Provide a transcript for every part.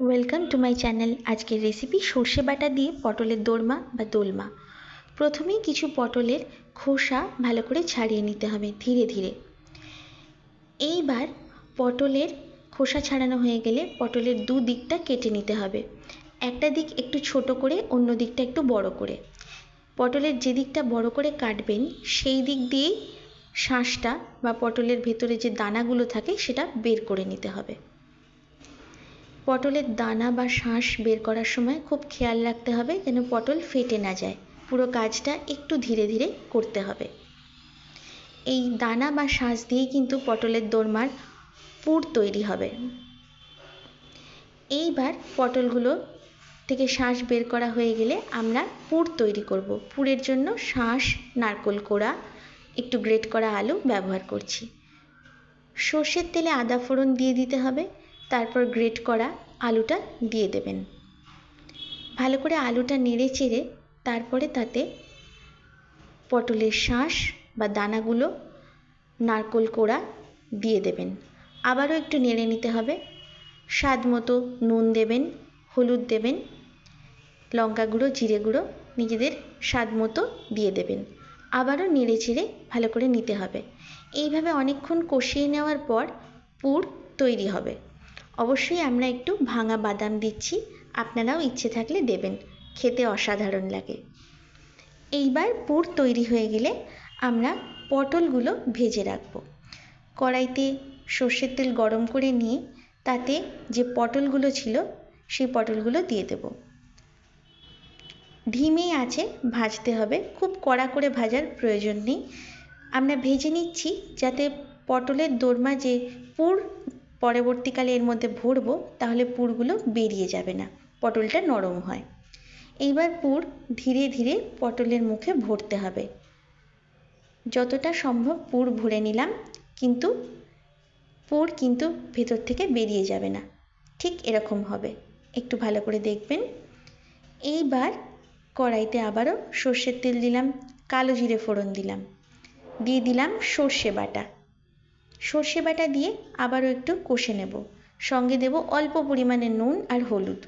Welcome to my channel আজকের recipe সর্ষে বাটা দিয়ে পটলের দোরমা বা দোলমা। প্রথমেই কিছু পটলের খোসা ভালো করে ছাড়িয়ে নিতে হবে ধীরে ধীরে। এইবার পটলের খোসা ছাড়ানো হয়ে গেলে পটলের দু দিকটা কেটে নিতে হবে। একটা দিক একটু ছোট করে, অন্য দিকটা একটু বড় করে। পটলের যে দিকটা বড় করে কাটবেন, সেই দিক দিয়েই শাঁসটা বা পটলের ভেতরে যে দানাগুলো থাকে, সেটা বের করে নিতে হবে। পটলের দানা বা শাঁস বের করার সময় খুব খেয়াল রাখতে হবে যেন পটল ফেটে না যায়। পুরো কাজটা একটু ধীরে ধীরে করতে হবে। এই দানা বা শাঁস দিয়েই কিন্তু পটলের দোরমার পুর তৈরি হবে। এইবার পটলগুলো থেকে শাঁস বের করা হয়ে গেলে আমরা পুর তৈরি করব। পুরের জন্য শাঁস, নারকোল কোড়া, একটু গ্রেট করা আলু ব্যবহার করছি। সর্ষের তেলে আদা ফোড়ন দিয়ে দিতে হবে, তারপর গ্রেট করা আলুটা দিয়ে দেবেন। ভালো করে আলুটা নেড়ে চেড়ে তারপরে তাতে পটলের শাঁস বা দানাগুলো, নারকোল কোড়া দিয়ে দেবেন। আবারও একটু নেড়ে নিতে হবে। স্বাদ মতো নুন দেবেন, হলুদ দেবেন, লঙ্কা গুঁড়ো, জিরে গুঁড়ো নিজেদের স্বাদ মতো দিয়ে দেবেন। আবারও নেড়ে চেড়ে ভালো করে নিতে হবে। এইভাবে অনেকক্ষণ কষিয়ে নেওয়ার পর পুর তৈরি হবে। অবশ্যই আমরা একটু ভাঙা বাদাম দিচ্ছি, আপনারাও ইচ্ছে থাকলে দেবেন, খেতে অসাধারণ লাগে। এইবার পুর তৈরি হয়ে গেলে আমরা পটলগুলো ভেজে রাখব। কড়াইতে সর্ষের তেল গরম করে নিয়ে তাতে যে পটলগুলো ছিল, সেই পটলগুলো দিয়ে দেব। ধিমে আছে, ভাজতে হবে, খুব কড়া করে ভাজার প্রয়োজন নেই। আমরা ভেজে নিচ্ছি যাতে পটলের দোরমা যে পুর পরবর্তীকালে এর মধ্যে ভরবো, তাহলে পুরগুলো বেরিয়ে যাবে না, পটলটা নরম হয়। এইবার পুর ধীরে ধীরে পটলের মুখে ভরতে হবে। যতটা সম্ভব পুর ভরে নিলাম, কিন্তু পুর কিন্তু ভেতর থেকে বেরিয়ে যাবে না। ঠিক এরকম হবে। একটু ভালো করে দেখবেন। এইবার কড়াইতে আবারও সর্ষের তেল দিলাম, কালো জিরে ফোড়ন দিলাম। দিয়ে দিলাম সর্ষে বাটা। সর্ষে বাটা দিয়ে আবারও একটু কষে নেব। সঙ্গে দেব অল্প পরিমাণে নুন আর হলুদ।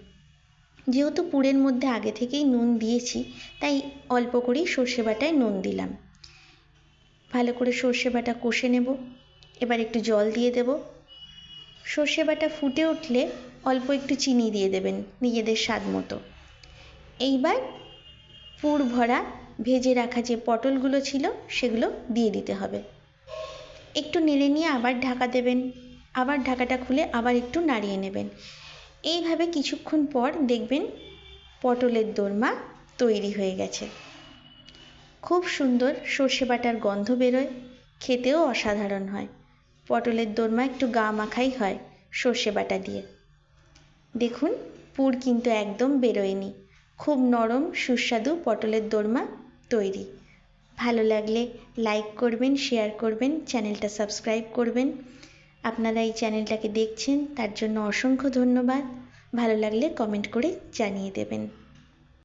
যেহেতু পুরের মধ্যে আগে থেকেই নুন দিয়েছি, তাই অল্প করেই সর্ষে বাটায় নুন দিলাম। ভালো করে সর্ষে বাটা কষে নেব। এবার একটু জল দিয়ে দেব। সর্ষে বাটা ফুটে উঠলে অল্প একটু চিনি দিয়ে দেবেন নিজেদের স্বাদ মতো। এইবার পুর ভরা, ভেজে রাখা যে পটলগুলো ছিল, সেগুলো দিয়ে দিতে হবে। একটু নেড়ে নিয়ে আবার ঢাকা দেবেন। আবার ঢাকাটা খুলে আবার একটু নাড়িয়ে নেবেন। এইভাবে কিছুক্ষণ পর দেখবেন পটলের দোরমা তৈরি হয়ে গেছে। খুব সুন্দর সর্ষে বাটার গন্ধ বেরোয়, খেতেও অসাধারণ হয়। পটলের দোরমা একটু গা মাখাই হয় সর্ষে বাটা দিয়ে। দেখুন, পুর কিন্তু একদম বেরোয়নি। খুব নরম, সুস্বাদু পটলের দোরমা তৈরি। ভালো লাগলে লাইক করবেন শেয়ার করবেন, চ্যানেলটা সাবস্ক্রাইব করবেন। আপনারা এই চ্যানেলটাকে দেখছেন, তার জন্য অসংখ্য ধন্যবাদ। ভালো লাগলে কমেন্ট করে জানিয়ে দেবেন।